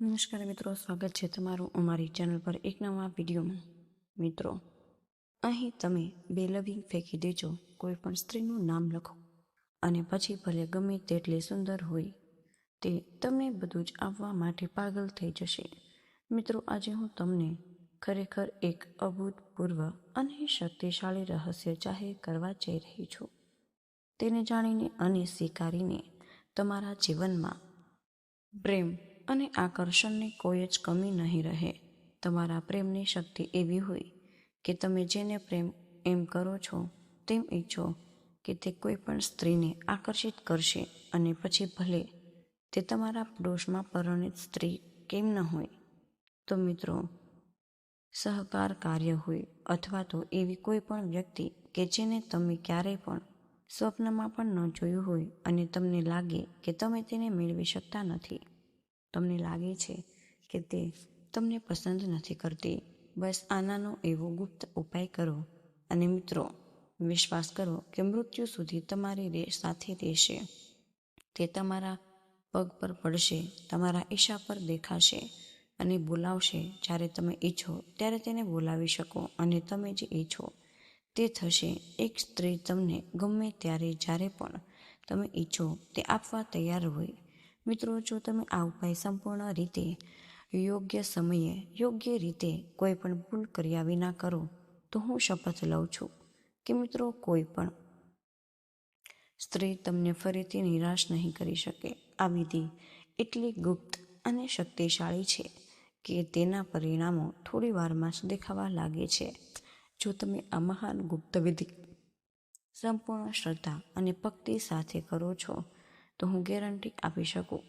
નમસ્કાર મિત્રો, સ્વાગત છે તમારું અમારી ચેનલ પર એક નવા વિડીયોમાં. મિત્રો, અહીં તમે બે લવિંગ ફેંકી દેજો કોઈ પણ સ્ત્રીનું નામ લખો. અને પછી ભલે ગમે તેટલી સુંદર હોય, તે તમને બધું જ આવવા માટે પાગલ થઈ જશે. મિત્રો, આજે હું તમને ખરેખર એક અભૂતપૂર્વ અને શક્તિશાળી રહસ્ય જાહેર કરવા જઈ રહી છું. તેને જાણીને અને સ્વીકારીને તમારા જીવનમાં પ્રેમ અને આકર્ષણની કોઈ જ કમી નહીં રહે. તમારા પ્રેમની શક્તિ એવી હોય કે તમે જેને પ્રેમ એમ કરો છો, તેમ ઈચ્છો કે તે કોઈ પણ સ્ત્રીને આકર્ષિત કરશે અને પછી ભલે તે તમારા પડોશમાં પરણિત સ્ત્રી કેમ ન હોય. તો મિત્રો, સહકાર કાર્ય હોય અથવા તો એવી કોઈ પણ વ્યક્તિ કે જેને તમે ક્યારેય પણ સ્વપ્નમાં પણ ન જોયું હોય અને તમને લાગે કે તમે તેને મેળવી શકતા નથી. તમને લાગે છે કે તે તમને પસંદ નથી કરતી, બસ આનાનો એવો ગુપ્ત ઉપાય કરો. અને મિત્રો, વિશ્વાસ કરો કે મૃત્યુ સુધી તમારી રે, સાથે રહેશે. તે તમારા પગ પર પડશે, તમારા ઈશા પર દેખાશે અને બોલાવશે. જ્યારે તમે ઈચ્છો, ત્યારે તેને બોલાવી શકો અને તમે જે ઈચ્છો તે થશે. એક સ્ત્રી તમને ગમે ત્યારે, જ્યારે પણ તમે ઈચ્છો તે આપવા તૈયાર હોય. મિત્રો, જો તમે આ ઉપાય સંપૂર્ણ રીતે, યોગ્ય સમયે, યોગ્ય રીતે કોઈ પણ ભૂલ કર્યા વિના કરો, તો હું શપથ લઉં છું કે મિત્રો, કોઈ પણ સ્ત્રી તમને ફરીથી નિરાશ નહીં કરી શકે. આ વિધિ એટલી ગુપ્ત અને શક્તિશાળી છે કે તેના પરિણામો થોડી વારમાં જ દેખાવા લાગે છે. જો તમે આ મહાન ગુપ્ત વિધિ સંપૂર્ણ શ્રદ્ધા અને ભક્તિ સાથે કરો છો તો હું ગેરંટી આપી શકું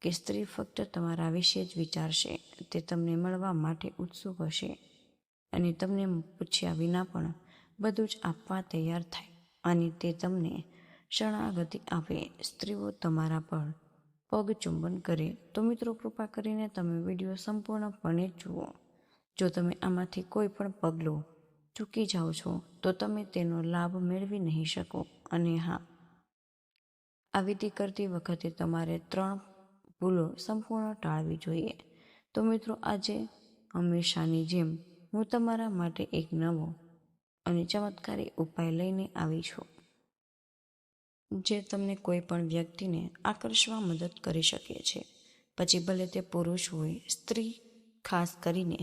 કે સ્ત્રી ફક્ત તમારા વિશે જ વિચારશે. તે તમને મળવા માટે ઉત્સુક હશે. અને તમને પૂછ્યા વિના પણ બધું જ આપવા તૈયાર થાય અને તે તમને શરણાગતિ આપે. સ્ત્રીઓ તમારા પર પગ ચુંબન કરે. તો મિત્રો, કૃપા કરીને તમે વીડિયો સંપૂર્ણપણે જુઓ. જો તમે આમાંથી કોઈ પણ પગલું ચૂકી જાઓ છો, તો તમે તેનો લાભ મેળવી નહીં શકો. અને હા આ વિધિ કરતી વખતે તમારે ત્રણ ભૂલો સંપૂર્ણ ટાળવી જોઈએ. તો મિત્રો, આજે હંમેશાની જેમ હું તમારા માટે એક નવો અને ચમત્કારી ઉપાય લઈને આવી છું, જે તમને કોઈ પણ વ્યક્તિને આકર્ષવા મદદ કરી શકે છે. પછી ભલે તે પુરુષ હોય, સ્ત્રી, ખાસ કરીને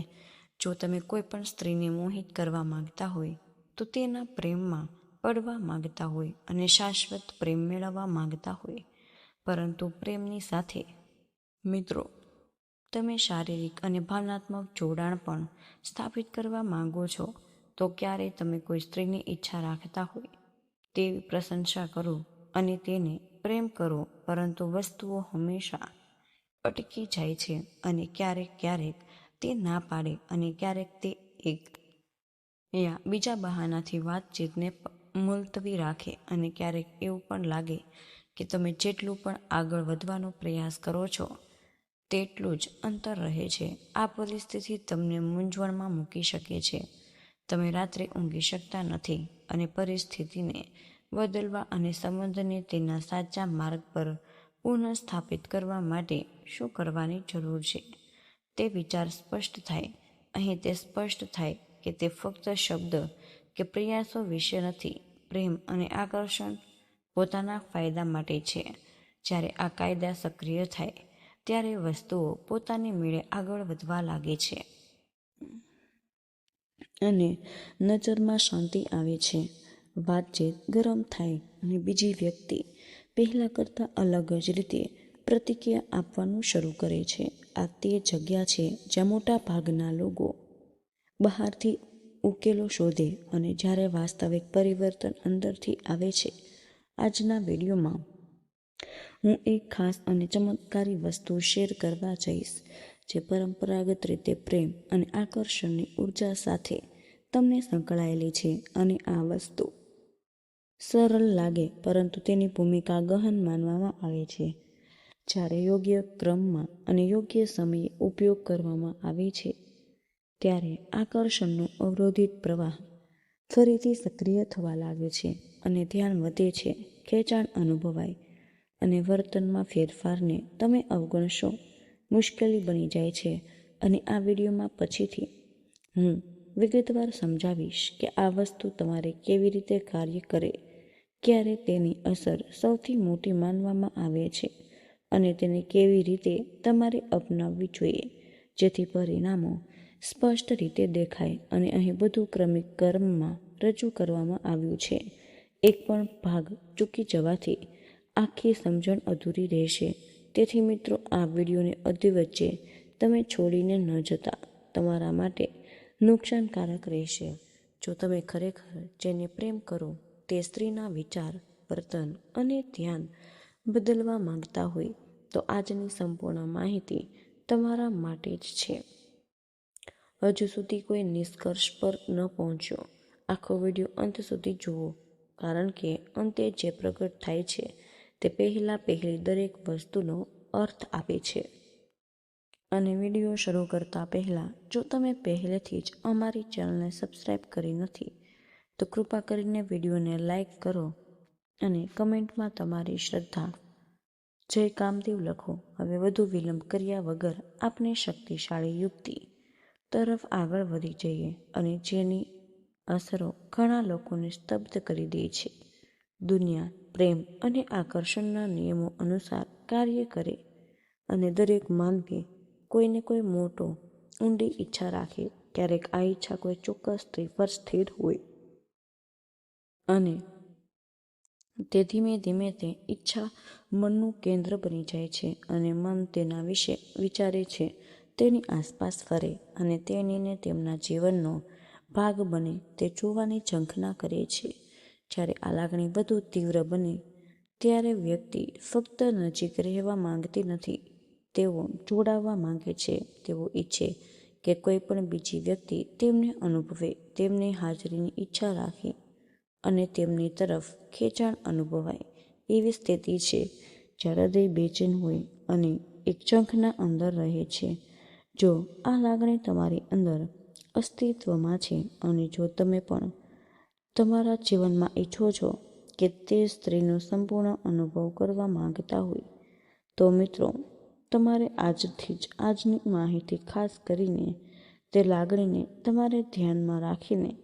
જો તમે કોઈ પણ સ્ત્રીને મોહિત કરવા માંગતા હોય, તો તેના પ્રેમમાં પડવા માંગતા હોય અને શાશ્વત પ્રેમ મેળવવા માંગતા હોય. પરંતુ પ્રેમની સાથે, મિત્રો, તમે શારીરિક અને ભાવનાત્મક જોડાણ પણ સ્થાપિત કરવા માંગો છો, તો ક્યારેય તમે કોઈ સ્ત્રીની ઈચ્છા રાખતા હોય તેવી પ્રશંસા કરો અને તેને પ્રેમ કરો, પરંતુ વસ્તુઓ હંમેશા અટકી જાય છે અને ક્યારેક ક્યારેક તે ના પાડે અને ક્યારેક તે એક યા બીજા બહાનાથી વાતચીતને મુલતવી રાખે અને ક્યારેક એવું પણ લાગે કે તમે જેટલું પણ આગળ વધવાનો પ્રયાસ કરો છો, તેટલું જ અંતર રહે છે. આ પરિસ્થિતિ તમને મૂંઝવણમાં મૂકી શકે છે. તમે રાત્રે ઊંઘી શકતા નથી અને પરિસ્થિતિને બદલવા અને સંબંધને તેના સાચા માર્ગ પર પુનઃસ્થાપિત કરવા માટે શું કરવાની જરૂર છે? તે વિચાર સ્પષ્ટ થાય. અહીં તે સ્પષ્ટ થાય કે તે ફક્ત શબ્દ કે પ્રયાસો વિશે નથી. પ્રેમ અને આકર્ષણ પોતાના ફાયદા માટે છે. જ્યારે આ કાયદા સક્રિય થાય, ત્યારે વસ્તુઓ પોતાની મેળે આગળ વધવા લાગે છે. અને નજરમાં શાંતિ આવે છે. વાતચીત ગરમ થાય અને બીજી વ્યક્તિ પહેલાં કરતાં અલગ જ રીતે પ્રતિક્રિયા આપવાનું શરૂ કરે છે. આ તે જગ્યા છે જ્યાં મોટા ભાગના લોકો બહારથી ઉકેલો શોધે અને જ્યારે વાસ્તવિક પરિવર્તન અંદરથી આવે છે, આજના વિડીયોમાં હું એક ખાસ અને ચમત્કારી વસ્તુ શેર કરવા જઈશ, જે પરંપરાગત રીતે પ્રેમ અને આકર્ષણની ઊર્જા સાથે તમને સંકળાયેલી છે અને આ વસ્તુ સરળ લાગે, પરંતુ તેની ભૂમિકા ગહન માનવામાં આવે છે. જ્યારે યોગ્ય ક્રમમાં અને યોગ્ય સમયે ઉપયોગ કરવામાં આવે છે ત્યારે આકર્ષણનો અવરોધિત પ્રવાહ ફરીથી સક્રિય થવા લાગે છે અને ધ્યાન વધે છે, ખેંચાણ અનુભવાય અને વર્તનમાં ફેરફારને તમે અવગણશો. મુશ્કેલી બની જાય છે અને આ વિડીયોમાં પછીથી હું વિગતવાર સમજાવીશ કે આ વસ્તુ તમારે કેવી રીતે કાર્ય કરે, ક્યારે તેની અસર સૌથી મોટી માનવામાં આવે છે અને તેને કેવી રીતે તમારે અપનાવવી જોઈએ, જેથી પરિણામો સ્પષ્ટ રીતે દેખાય અને અહીં બધું ક્રમિક કર્મમાં રજૂ કરવામાં આવ્યું છે. એક પણ ભાગ ચૂકી જવાથી આખી સમજણ અધૂરી રહેશે. તેથી મિત્રો, આ વિડીયોને અધી વચ્ચે તમે છોડીને ન જતા. તમારા માટે નુકસાનકારક રહેશે. જો તમે ખરેખર જેને પ્રેમ કરો, તે સ્ત્રીના વિચાર, વર્તન અને ધ્યાન બદલવા માંગતા હોય, તો આજની સંપૂર્ણ માહિતી તમારા માટે જ છે. હજુ સુધી કોઈ નિષ્કર્ષ પર ન પહોંચ્યો. આખો વીડિયો અંત સુધી જુઓ, કારણ કે અંતે જે પ્રગટ થાય છે, તે પહેલાં પહેલી દરેક વસ્તુનો અર્થ આપે છે. અને વીડિયો શરૂ કરતા પહેલાં, જો તમે પહેલેથી જ અમારી ચેનલને સબસ્ક્રાઈબ કરી નથી, તો કૃપા કરીને વિડીયોને લાઈક કરો અને કમેન્ટમાં તમારી શ્રદ્ધા. જય કામદેવ લખો. હવે વધુ વિલંબ કર્યા વગર આપની શક્તિશાળી યુક્તિ. તરફ આગળ વધી જઈએ અને જેની અસરો ઘણા લોકોને સ્તબ્ધ કરી દે છે. દુનિયા પ્રેમ અને આકર્ષણના નિયમો અનુસાર કાર્ય કરે અને દરેક માનવી કોઈને કોઈ મોટો, ઊંડી ઈચ્છા રાખે, ક્યારેક આ ઈચ્છા કોઈ ચોક્કસ સ્ત્રી પર સ્થિર હોય. અને તે ધીમે ધીમે તે ઈચ્છા મનનું કેન્દ્ર બની જાય છે અને મન તેના વિશે વિચારે છે. તેની આસપાસ ફરે અને તેણીને તેમના જીવનનો ભાગ બને તે જોવાની ઝંખના કરે છે. જ્યારે આ લાગણી વધુ તીવ્ર બને, ત્યારે વ્યક્તિ ફક્ત નજીક રહેવા માંગતી નથી, તેઓ જોડાવા માંગે છે. તેઓ ઈચ્છે કે કોઈ પણ બીજી વ્યક્તિ તેમને અનુભવે, તેમની હાજરીની ઈચ્છા રાખે અને તેમની તરફ ખેંચાણ અનુભવાય એવી સ્થિતિ છે. જ્યારે હૃદય બેચેન હોય અને એક ઝંખના અંદર રહે છે. જો આ લાગણી તમારી અંદર અસ્તિત્વમાં છે અને જો તમે પણ તમારા જીવનમાં ઈચ્છો છો કે તે સ્ત્રીનો સંપૂર્ણ અનુભવ કરવા માંગતા હોય, તો મિત્રો, તમારે આજથી જ આજની માહિતી ખાસ કરીને તે લાગણીને તમારે ધ્યાનમાં રાખીને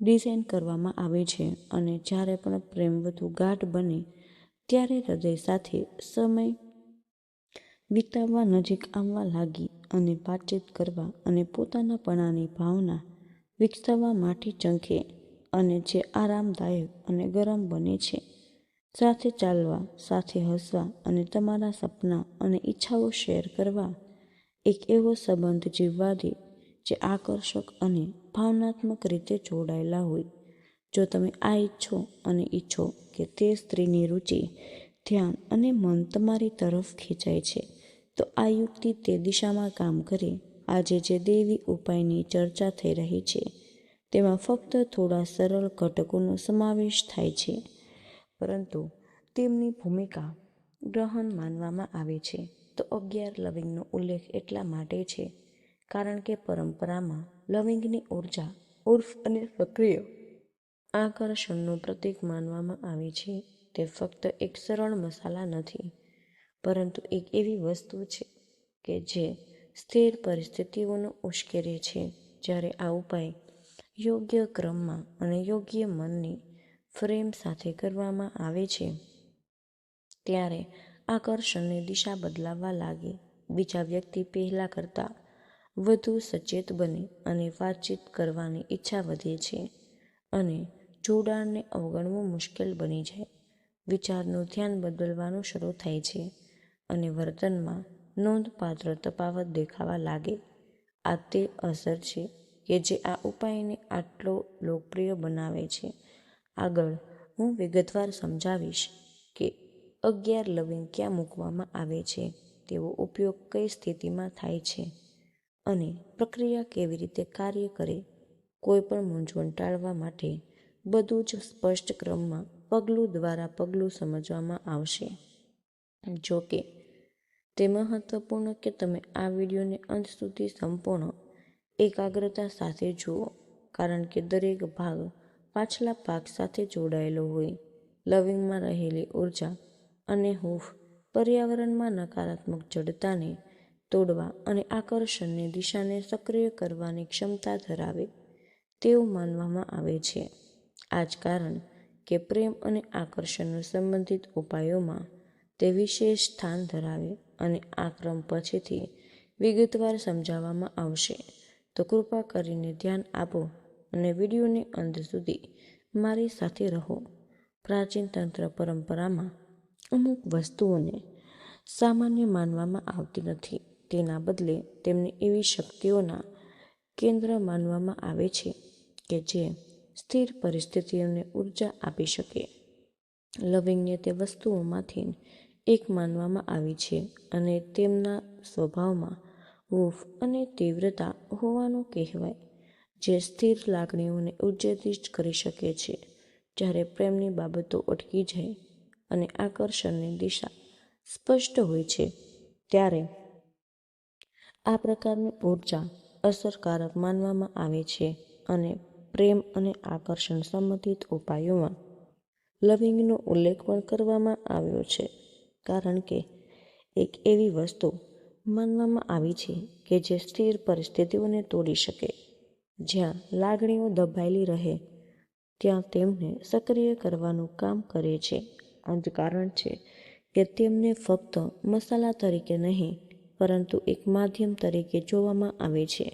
ડિઝાઇન કરવામાં આવે છે અને જ્યારે પણ પ્રેમ વધુ ગાઢ બને, ત્યારે હૃદય સાથે સમય વિતાવવા નજીક આવવા લાગી અને વાતચીત કરવા અને પોતાનાપણાની ભાવના વિકસાવવા માટે ચંખે અને જે આરામદાયક અને ગરમ બને છે, સાથે ચાલવા, સાથે હસવા અને તમારા સપના અને ઈચ્છાઓ શેર કરવા, એક એવો સંબંધ જીવવા દે જે આકર્ષક અને ભાવનાત્મક રીતે જોડાયેલા હોય. જો તમે આ ઈચ્છો અને ઈચ્છો કે તે સ્ત્રીની રુચિ, ધ્યાન અને મન તમારી તરફ ખેંચાય છે તો આ યુક્તિ તે દિશામાં કામ કરે. આજે જે દેવી ઉપાયની ચર્ચા થઈ રહી છે, તેમાં ફક્ત થોડા સરળ ઘટકોનો સમાવેશ થાય છે. પરંતુ તેમની ભૂમિકા ગ્રહણ માનવામાં આવે છે. તો અગિયાર લવિંગનો ઉલ્લેખ એટલા માટે છે, કારણ કે પરંપરામાં લવિંગની ઊર્જા ઉર્ફ અને સક્રિય આકર્ષણનું પ્રતીક માનવામાં આવે છે. તે ફક્ત એક સરળ મસાલા નથી પરંતુ એક એવી વસ્તુ છે કે જે સ્થિર પરિસ્થિતિઓનો ઉશ્કેરે છે. જ્યારે આ ઉપાય યોગ્ય ક્રમમાં અને યોગ્ય મનની ફ્રેમ સાથે કરવામાં આવે છે, ત્યારે આકર્ષણની દિશા બદલાવા લાગે. બીજા વ્યક્તિ પહેલાં કરતાં વધુ સચેત બને અને વાતચીત કરવાની ઈચ્છા વધે છે અને જોડાણને અવગણવું મુશ્કેલ બની જાય. વિચારનું ધ્યાન બદલવાનું શરૂ થાય છે. અને વર્તનમાં નોંધપાત્ર તફાવત દેખાવા લાગે. આ તે અસર છે કે જે આ ઉપાયને આટલો લોકપ્રિય બનાવે છે. આગળ, હું વિગતવાર સમજાવીશ કે અગિયાર લવિંગ ક્યાં મૂકવામાં આવે છે, તેવો ઉપયોગ કઈ સ્થિતિમાં થાય છે અને પ્રક્રિયા કેવી રીતે કાર્ય કરે કોઈપણ મૂંઝવણ ટાળવા માટે બધું જ સ્પષ્ટ ક્રમમાં પગલું દ્વારા પગલું સમજવામાં આવશે. જો કે તે મહત્વપૂર્ણ કે તમે આ વિડીયોને અંત સુધી સંપૂર્ણ એકાગ્રતા સાથે જુઓ, કારણ કે દરેક ભાગ પાછલા ભાગ સાથે જોડાયેલો હોય. લવિંગમાં રહેલી ઊર્જા અને હૂંફ પર્યાવરણમાં નકારાત્મક જડતાને તોડવા અને આકર્ષણની દિશાને સક્રિય કરવાની ક્ષમતા ધરાવે તેવું માનવામાં આવે છે. આ જ કારણ કે પ્રેમ અને આકર્ષણનું સંબંધિત ઉપાયોમાં તે વિશેષ સ્થાન ધરાવે અને આ ક્રમ પછીથી વિગતવાર સમજાવવામાં આવશે. તો કૃપા કરીને ધ્યાન આપો અને વિડીયોની અંત સુધી મારી સાથે રહો. પ્રાચીન તંત્ર પરંપરામાં અમુક વસ્તુઓને સામાન્ય માનવામાં આવતી નથી. તેના બદલે તેમને એવી શક્તિઓના કેન્દ્ર માનવામાં આવે છે કે જે સ્થિર પરિસ્થિતિઓને ઊર્જા આપી શકે. લવિંગને તે વસ્તુઓમાંથી એક માનવામાં આવી છે અને તેમના સ્વભાવમાં હૂંફ અને તીવ્રતા હોવાનું કહેવાય, જે સ્થિર લાગણીઓને ઉત્તેજિત કરી શકે છે. જ્યારે પ્રેમની બાબતો અટકી જાય અને આકર્ષણની દિશા સ્પષ્ટ હોય છે, ત્યારે આ પ્રકારની ઊર્જા અસરકારક માનવામાં આવે છે અને પ્રેમ અને આકર્ષણ સંબંધિત ઉપાયોમાં લવિંગનો ઉલ્લેખ પણ કરવામાં આવ્યો છે. કારણ કે એક એવી વસ્તુ માનવામાં આવી છે કે જે સ્થિર પરિસ્થિતિઓને તોડી શકે. જ્યાં લાગણીઓ દબાયેલી રહે, ત્યાં તેમને સક્રિય કરવાનું કામ કરે છે. આ જ કારણ છે કે તેમને ફક્ત મસાલા તરીકે નહીં, પરંતુ એક માધ્યમ તરીકે જોવામાં આવે છે.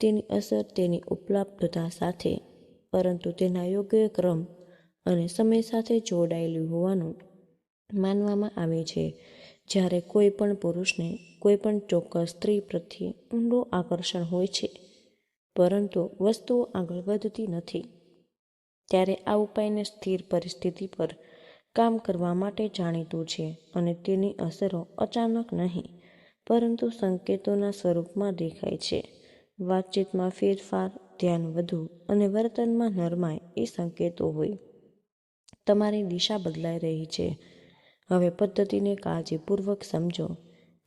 તેની અસર તેની ઉપલબ્ધતા સાથે, પરંતુ તેના યોગ્ય ક્રમ અને સમય સાથે જોડાયેલી હોવાનું માનવામાં આવે છે. જ્યારે કોઈ પણ પુરુષને કોઈ પણ ચોક્કસ સ્ત્રી પ્રત્યે ઊંડો આકર્ષણ હોય છે, પરંતુ વસ્તુઓ આગળ વધતી નથી. ત્યારે આ ઉપાયને સ્થિર પરિસ્થિતિ પર કામ કરવા માટે જાણીતું છે અને તેની અસરો અચાનક નહીં, પરંતુ સંકેતોના સ્વરૂપમાં દેખાય છે. વાતચીતમાં ફેરફાર, ધ્યાન વધુ અને વર્તનમાં નરમાય એ સંકેતો હોય. તમારી દિશા બદલાઈ રહી છે. હવે પદ્ધતિને કાળજીપૂર્વક સમજો,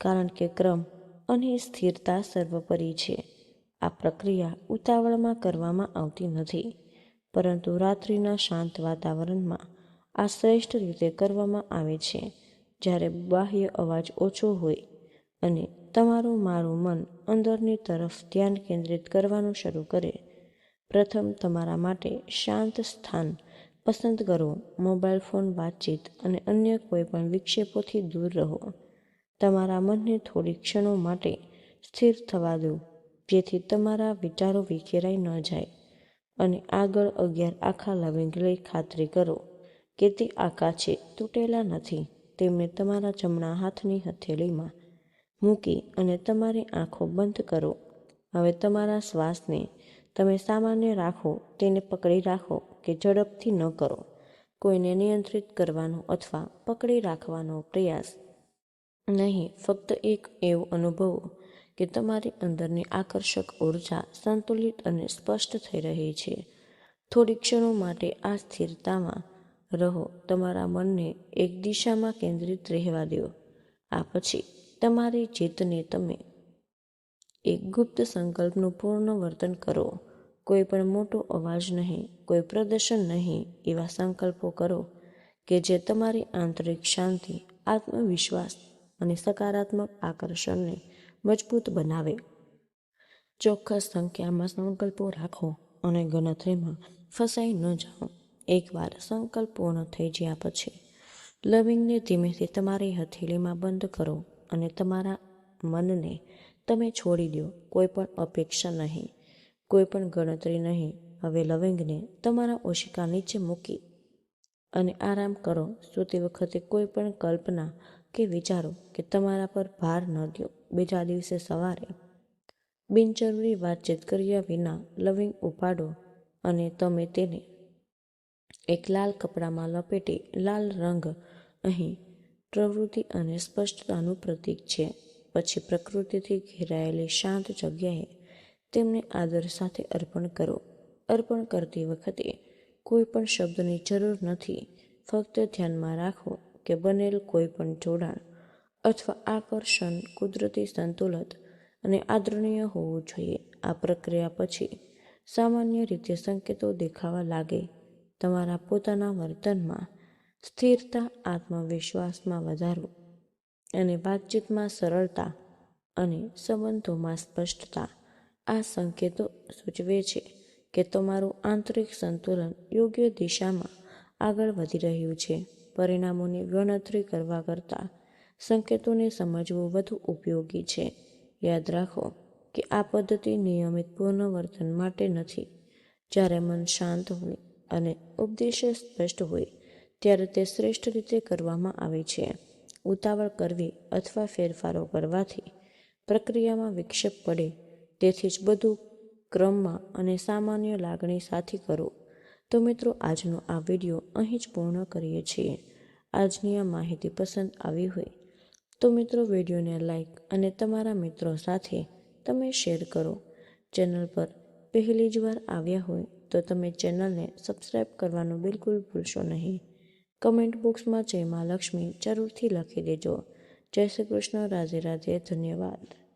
કારણ કે ક્રમ અને સ્થિરતા સર્વોપરી છે. આ પ્રક્રિયા ઉતાવળમાં કરવામાં આવતી નથી, પરંતુ રાત્રિના શાંત વાતાવરણમાં આ શ્રેષ્ઠ રીતે કરવામાં આવે છે. જ્યારે બાહ્ય અવાજ ઓછો હોય અને તમારું મારું મન અંદરની તરફ ધ્યાન કેન્દ્રિત કરવાનું શરૂ કરે, પ્રથમ તમારા માટે શાંત સ્થાન પસંદ કરો મોબાઈલ ફોન, વાતચીત અને અન્ય કોઈપણ વિક્ષેપોથી દૂર રહો. તમારા મનને થોડી ક્ષણો માટે સ્થિર થવા દો, જેથી તમારા વિચારો વિખેરાઈ ન જાય. અને આગળ અગિયાર આખા લવિંગ લઈ ખાતરી કરો કે તે આખા છે, તૂટેલા નથી. તેમને તમારા જમણા હાથની હથેળીમાં મૂકી અને તમારી આંખો બંધ કરો. હવે તમારા શ્વાસને તમે સામાન્ય રાખો, તેને પકડી રાખો કે ઝડપથી ન કરો. કોઈને નિયંત્રિત કરવાનો અથવા પકડી રાખવાનો પ્રયાસ નહીં, ફક્ત એક એવો અનુભવો કે તમારી અંદરની આકર્ષક ઊર્જા સંતુલિત અને સ્પષ્ટ થઈ રહી છે. થોડી ક્ષણો માટે આ સ્થિરતામાં રહો, તમારા મનને એક દિશામાં કેન્દ્રિત રહેવા દો. આ પછી તમારી જીતને તમે એક ગુપ્ત સંકલ્પનું પૂર્ણ વર્તન કરો. કોઈ પણ મોટો અવાજ નહીં, કોઈ પ્રદર્શન નહીં, એવા સંકલ્પો કરો કે જે તમારી આંતરિક શાંતિ, આત્મવિશ્વાસ અને સકારાત્મક આકર્ષણને મજબૂત બનાવે. ચોક્કસ સંખ્યામાં સંકલ્પો રાખો અને ગણતરીમાં ફસાઈ ન જાઓ. એકવાર સંકલ્પ પૂર્ણ થઈ ગયા પછી, લવિંગને ધીમેથી તમારી હથેળીમાં બંધ કરો અને તમારા મનને તમે છોડી દો, કોઈ પણ અપેક્ષા નહીં. કોઈ પણ ગણતરી નહીં. હવે લવિંગને તમારા ઓશિકા નીચે મૂકી અને આરામ કરો. સૂતી વખતે કોઈ પણ કલ્પના કે વિચારો કે તમારા પર ભાર ન દો બીજા દિવસે સવારે બિનજરૂરી વાતચીત કર્યા વિના લવિંગ ઉપાડો અને તમે તેને એક લાલ કપડામાં લપેટી, લાલ રંગ અહીં પ્રવૃત્તિ અને સ્પષ્ટતાનું પ્રતીક છે. પછી પ્રકૃતિથી ઘેરાયેલી શાંત જગ્યાએ તેમને આદર સાથે અર્પણ કરો. અર્પણ કરતી વખતે કોઈ પણ શબ્દની જરૂર નથી. ફક્ત ધ્યાનમાં રાખો કે બનેલ કોઈ પણ જોડાણ અથવા આકર્ષણ કુદરતી સંતુલિત અને આદરણીય હોવું જોઈએ. આ પ્રક્રિયા પછી સામાન્ય રીતે સંકેતો દેખાવા લાગે. તમારા પોતાના વર્તનમાં સ્થિરતા, આત્મવિશ્વાસમાં વધારો અને વાતચીતમાં સરળતા અને સંબંધોમાં સ્પષ્ટતા આ સંકેતો સૂચવે છે કે તમારું આંતરિક સંતુલન યોગ્ય દિશામાં આગળ વધી રહ્યું છે. પરિણામોની ગણતરી કરવા કરતાં સંકેતોને સમજવું વધુ ઉપયોગી છે. યાદ રાખો કે આ પદ્ધતિ નિયમિત પુનર્વર્તન માટે નથી. જ્યારે મન શાંત હોય અને ઉપદેશ સ્પષ્ટ હોય, ત્યારે તે શ્રેષ્ઠ રીતે કરવામાં આવે છે. ઉતાવળ કરવી અથવા ફેરફારો કરવાથી પ્રક્રિયામાં વિક્ષેપ પડે તેથી જ બધું ક્રમમાં અને સામાન્ય લાગણી સાથે કરો. તો મિત્રો, આજનો આ વીડિયો અહીં જ પૂર્ણ કરીએ છીએ. આજની આ માહિતી પસંદ આવી હોય તો મિત્રો, વિડીયોને લાઈક અને તમારા મિત્રો સાથે તમે શેર કરો. ચેનલ પર પહેલી જ વાર આવ્યા હોય તો તમે ચેનલને સબસ્ક્રાઈબ કરવાનું બિલકુલ ભૂલશો નહીં. કમેન્ટ બોક્સમાં જય મા લક્ષ્મી જરૂરથી લખી દેજો. જય શ્રી કૃષ્ણ. રાધે રાધે. ધન્યવાદ.